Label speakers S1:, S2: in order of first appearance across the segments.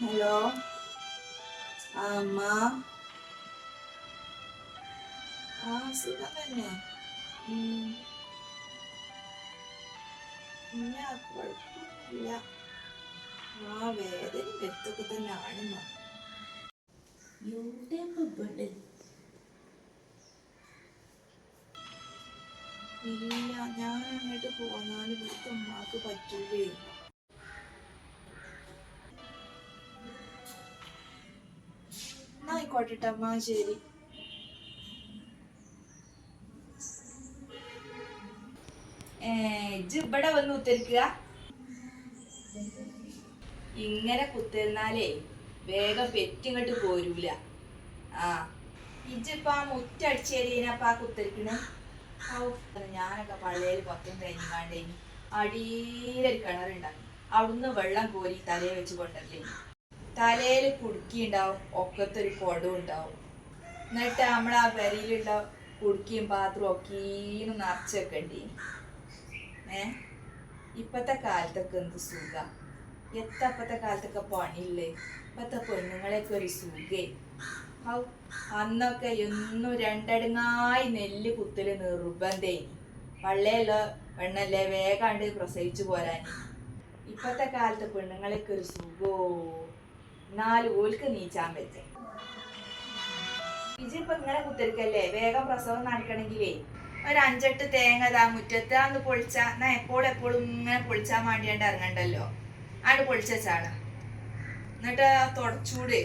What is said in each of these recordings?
S1: Hello അമ്മ ആ സുഖം തന്നെ. ഇല്ല കുഴപ്പമൊന്നുമില്ല ആ വേദന വെത്തൊക്കെ തന്നെ ആണെന്ന യൂട്യൂബ് ഇവിടെ എന്നാ ആയിക്കോട്ടെ ട്ടോ. അമ്മ ശരി. ഇജ് ഇവിടെ വന്ന് കുത്തിരിക്കുക. ഇങ്ങനെ കുത്തിരുന്നാലേ വേഗം പെറ്റിങ്ങോട്ട് പോരൂല. ആ ഇജ്ജിപ്പോ ആ മുറ്റടിച്ചേരിനപ്പ ആ കുത്തിരിക്കണ? ഞാനൊക്കെ പള്ളിയിൽ പത്തും കഴിഞ്ഞാണ്ടേ അടിയിലൊരു കിണറുണ്ടാകും അവിടുന്ന് വെള്ളം കോരി തലയെ വെച്ച് കൊണ്ടല്ലേ തലയിൽ കുടുക്കി ഉണ്ടാവും ഒക്കത്തൊരു കുടവും ഉണ്ടാവും. എന്നിട്ട് നമ്മൾ ആ പെരയിലുള്ള കുടുക്കിയും പാത്രവും ഒക്കെ നിറച്ച് വെക്കണ്ടി? ഏ? ഇപ്പത്തെ കാലത്തൊക്കെ എന്ത് സുഖ? എത്ര അപ്പത്തെ കാലത്തൊക്കെ പണിയില്ലേ? ഇപ്പത്തെ പെണ്ണുങ്ങളെയൊക്കെ ഒരു സുഖേ. ഔ അന്നൊക്കെ എന്നും രണ്ടടുങ്ങായി നെല്ല് കുത്തൽ നിർബന്ധേ. പള്ളയുള്ള പെണ്ണല്ലേ വേഗാണ്ട് പ്രസവിച്ചു പോരാൻ ഇപ്പത്തെ കാലത്ത് പെണ്ണുങ്ങളെയൊക്കെ ഒരു സുഖോ? നാല് ഓൽക്ക് നീച്ചാൻ വെച്ചേ ഇജി ഇപ്പൊ ഇങ്ങനെ കുത്തിരിക്കല്ലേ? വേഗം പ്രസവം നടക്കണെങ്കിലേ. ഒരു അഞ്ചെട്ട് തേങ്ങ താ മുറ്റത്ത് അന്ന് പൊളിച്ച എന്നാ എപ്പോഴും എപ്പോഴും ഇങ്ങനെ പൊളിച്ചാൻ വേണ്ടിയാണ്ട് ഇറങ്ങണ്ടല്ലോ. ആണ്ട് പൊളിച്ചാണ് എന്നിട്ട് ആ തുടച്ചൂട്.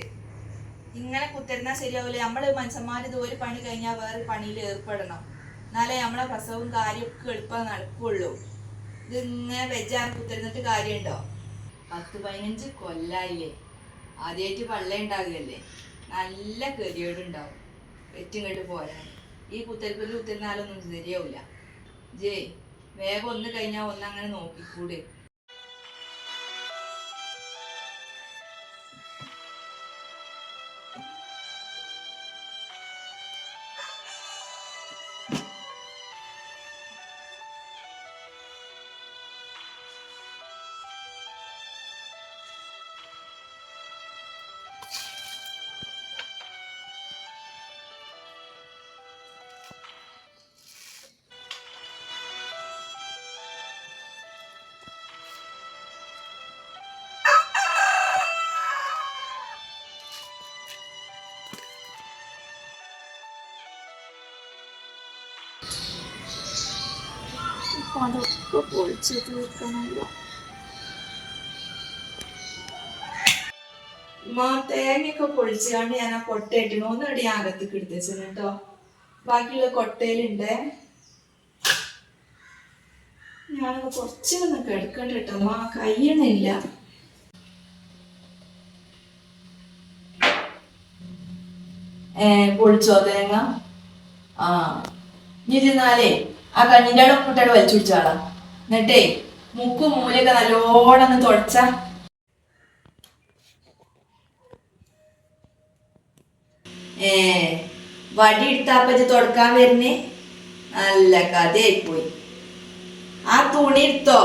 S1: ഇങ്ങനെ കുത്തിരുന്നാ ശരിയാവില്ല നമ്മൾ മനുഷ്യന്മാർ ഇത് ഒരു പണി കഴിഞ്ഞാൽ വേറെ പണിയിൽ ഏർപ്പെടണം. എന്നാലേ നമ്മളെ പ്രസവവും കാര്യമൊക്കെ എളുപ്പം നടക്കുള്ളൂ. ഇങ്ങനെ വെജാൻ കുത്തിരുന്നിട്ട് കാര്യമുണ്ടോ പത്ത് പതിനഞ്ച് കൊല്ലായില്ലേ? ആദ്യമായിട്ട് വെള്ളം ഉണ്ടാകുകയല്ലേ നല്ല ഗതികേടുണ്ടാവും. വെറ്റിങ്ങോട്ട് പോരാ ഈ കുത്തരിപ്പിൽ കുത്തിരുന്നാലൊന്നും ശരിയാവില്ല ജേ വേഗം ഒന്ന് കഴിഞ്ഞാൽ ഒന്നങ്ങനെ നോക്കിക്കൂടെ. ഇപ്പൊ അതൊക്കെ പൊളിച്ച് തീർക്കണമല്ലോ തേങ്ങയൊക്കെ പൊളിച്ചാണ്ട് ഞാൻ ആ കൊട്ടയിട്ടിന് ഒന്നിടെ അടി അകത്തേക്ക് എടുത്തേച്ചു കേട്ടോ. ബാക്കിയുള്ള കൊട്ടയിലുണ്ട്. ഞാനത് കുറച്ച് ഒന്ന് കിടക്കണ്ട കേട്ടോ. അമ്മ കയ്യണില്ല. ഏ പൊളിച്ചോ തേങ്ങ? ആ ഇരുന്നാലേ. ആ കണ്ണിന്റെ അവിടെ കൂട്ടാട് വലിച്ചു പിടിച്ചാളാ എന്നിട്ടേ മുക്കും മൂലയൊക്കെ നല്ലോണം ഒന്ന് തുടച്ച. ഏ വടി എടുത്താപ്പച്ച് തുടക്കാൻ വരുന്നേ? നല്ല കഥയായി പോയി ആ തുണി എടുത്തോ?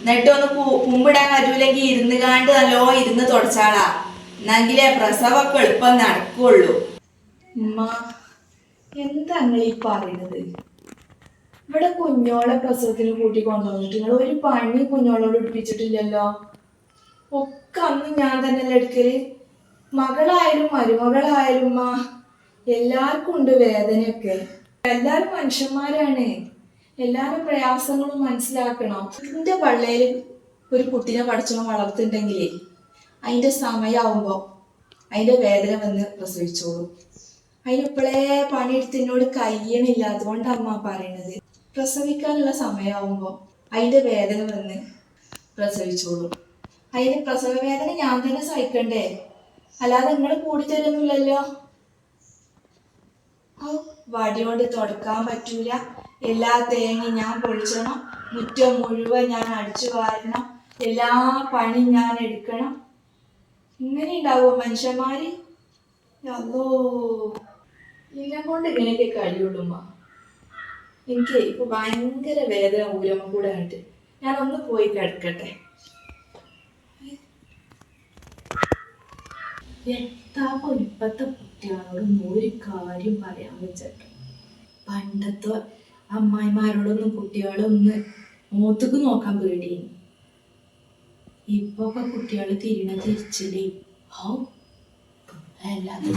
S1: എന്നിട്ട് ഒന്ന് കുമ്പിടാൻ പറ്റൂലെങ്കിൽ ഇരുന്ന് കാണ്ട് നല്ലോ ഇരുന്ന് തുടച്ചാളാ. എന്നെങ്കിലേ പ്രസവമൊക്കെ എളുപ്പം നടക്കുള്ളൂ. എന്താ നിങ്ങൾ ഈ പറയുന്നത്? ഇവിടെ കുഞ്ഞോളെ പ്രസവത്തിന് കൂട്ടി കൊണ്ടുവന്നിട്ട് നിങ്ങൾ ഒരു പണി കുഞ്ഞോളോട് എടുപ്പിച്ചിട്ടില്ലല്ലോ? ഒക്കെ അന്ന് ഞാൻ തന്നെ എടുക്കൽ? മകളായാലും മരുമകളായാലും മാ എല്ലാവർക്കും ഉണ്ട് വേദനയൊക്കെ. എല്ലാവരും മനുഷ്യന്മാരാണ്. എല്ലാവരും പ്രയാസങ്ങളും മനസ്സിലാക്കണം. എന്റെ പള്ളയിൽ ഒരു കുട്ടീനെ പഠിച്ചോ വളർത്തുണ്ടെങ്കിലേ അതിന്റെ സമയമാവുമ്പോ അതിന്റെ വേദന വന്ന് പ്രസവിച്ചോളൂ. അതിനിപ്പോഴേ പണിയെടുത്ത് എന്നോട് കഴിയണില്ല അതുകൊണ്ടമ്മ പറയണത്. പ്രസവിക്കാനുള്ള സമയമാകുമ്പോൾ അതിന്റെ വേദന വന്ന് പ്രസവിച്ചോളൂ. അതിന് പ്രസവ വേദന ഞാൻ തന്നെ സഹിക്കണ്ടേ? അല്ലാതെ നിങ്ങൾ കൂടി തരുന്നില്ലല്ലോ ഔ, വടി കൊണ്ട് തുടക്കാൻ പറ്റൂല. എല്ലാ തേങ്ങയും ഞാൻ പൊളിച്ചണം മുറ്റം മുഴുവൻ ഞാൻ അടിച്ചു വാരണം. എല്ലാ പണി ഞാൻ എടുക്കണം. ഇങ്ങനെ ഉണ്ടാവുമോ മനുഷ്യന്മാര്? അല്ലോ എല്ലാം കൊണ്ട് ഇങ്ങനെയൊക്കെ കഴിയുള്ളൂ ഉമ്മ? എനിക്ക് ഇപ്പൊ ഭയങ്കര വേദന ഊരമ കൂടെ ആയിട്ട്. ഞാൻ ഒന്ന് പോയി കിടക്കട്ടെ. എത്താപ്പോ ഇപ്പത്തെ കുട്ടികളോടൊന്നും ഒരു കാര്യം പറയാൻ വെച്ചിട്ടു. പണ്ടത്തെ അമ്മായിമാരോടൊന്നും കുട്ടികളൊന്ന് മൂത്തുക്ക് നോക്കാൻ പേടിയും ഇപ്പൊക്കെ കുട്ടികൾ തിരിണ തിരിച്ചില്ലേ? ഹൗ? അല്ലാതെ